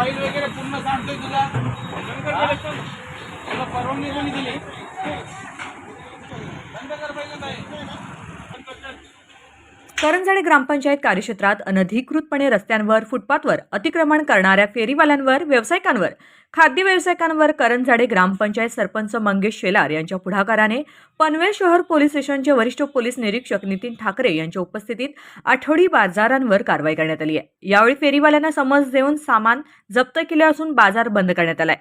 Oil वगैरे पूर्ण सांडतोय तुझा तुला परवानगी कोणी दिली बंद कर पाहिजे नाही करंजाडे ग्रामपंचायत कार्यक्षेत्रात अनधिकृतपणे रस्त्यांवर फुटपाथवर अतिक्रमण करणाऱ्या फेरीवाल्यांवर व्यावसायिकांवर. खाद्य व्यावसायिकांवर करंजाडे ग्रामपंचायत सरपंच मंगेश शेलार यांच्या पुढाकाराने पनवेल शहर पोलीस स्टेशनचे वरिष्ठ पोलीस निरीक्षक नितीन ठाकरे यांच्या उपस्थितीत आठवडी बाजारांवर कारवाई करण्यात आली आहे. यावेळी फेरीवाल्यांना समज देऊन सामान जप्त केले असून बाजार बंद करण्यात आलाय.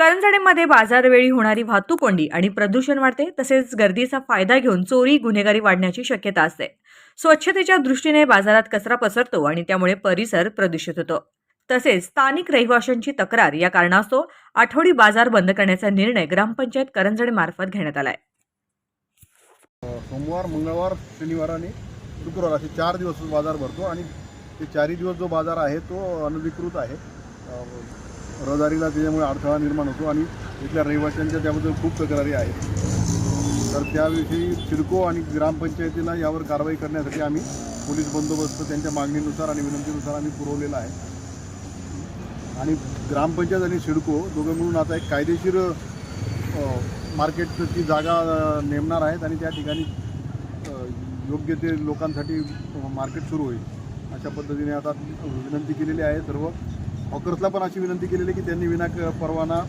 करंजाडेमध्ये बाजारवेळी होणारी वाहतूक कोंडी आणि प्रदूषण वाढते तसेच गर्दीचा फायदा घेऊन चोरी गुन्हेगारी वाढण्याची शक्यता असते. स्वच्छतेच्या दृष्टीने बाजारात कचरा पसरतो आणि त्यामुळे परिसर प्रदूषित होतो. तसेच स्थानिक रहिवाशांची तक्रार या कारणास्तव आठवडी बाजार बंद करण्याचा निर्णय ग्रामपंचायत करंजडे मार्फत घेण्यात आलाय. सोमवार मंगळवार शनिवार आणि शुक्रवार असे चार दिवस बाजार भरतो आणि ते चारही दिवस जो बाजार आहे तो अनधिकृत आहे. रहदारीला त्याच्यामुळे अडथळा निर्माण होतो आणि इथल्या रहिवाशांच्या त्याबद्दल खूप तक्रारी आहेत. तर त्याविषयी सिडको आणि ग्रामपंचायतीला यावर कारवाई करण्यासाठी आम्ही पोलीस बंदोबस्त त्यांच्या मागणीनुसार आणि विनंतीनुसार आम्ही पुरवलेला आहे. आणि ग्रामपंचायत आणि सिडको दोघं मिळून आता एक कायदेशीर मार्केटची जागा नेमणार आहेत आणि त्या ठिकाणी योग्य ते लोकांसाठी मार्केट सुरू होईल. अशा पद्धतीने आता विनंती केलेली आहे सर्व हॉकर्सला पण अशी विनंती केलेली आहे की त्यांनी विना क- परवाना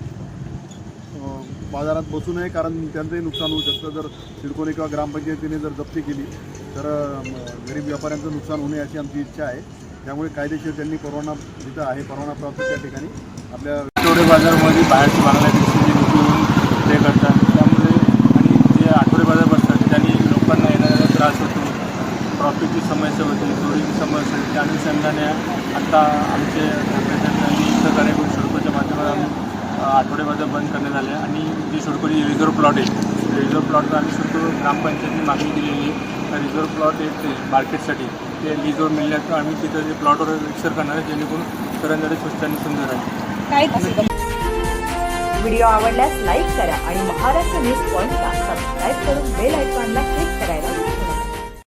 बाजारात बसू नये कारण त्यांचंही नुकसान होऊ शकतं. जर सिडकोने किंवा ग्रामपंचायतीने जर जप्ती केली तर गरीब व्यापाऱ्यांचं नुकसान होणे अशी आमची इच्छा आहे. त्यामुळे कायदेशीर त्यांनी परवाना जिथं आहे परवाना प्राप्त त्या ठिकाणी आपल्या आठवडे बाजारमध्ये बाहेरचे बांगलादेशचे जे लोक ते करतात त्यामुळे आणि जे आठवडे बाजार बसतात त्यांनी लोकांना येणारा त्रास होतो ट्रॉफिकची समस्या होते चोरीची समस्या होते त्या अनुषंगाने आत्ता आमचे आणि सहकार्य शुल्कच्या माध्यमातून आम्ही बंद करण्यात आले आणि जे शुल्कची रिझर्व प्लॉट आहे रिझर्व प्लॉटवर आम्ही शुल्क ग्रामपंचायतीने मागणी केलेली आहे. रिझर्व प्लॉट आहे ते मार्केटसाठी ते लिजवर मिळल्याचं आम्ही तिथं जे प्लॉटवर रिक्सर करणार आहे जेणेकरून करंजाडे स्वस्त आणि सुंदर आहे. व्हिडिओ आवडल्यास लाईक करा आणि महाराष्ट्र न्यूज पॉइंटला सबस्क्राईब करून बेल आयकॉनला क्लिक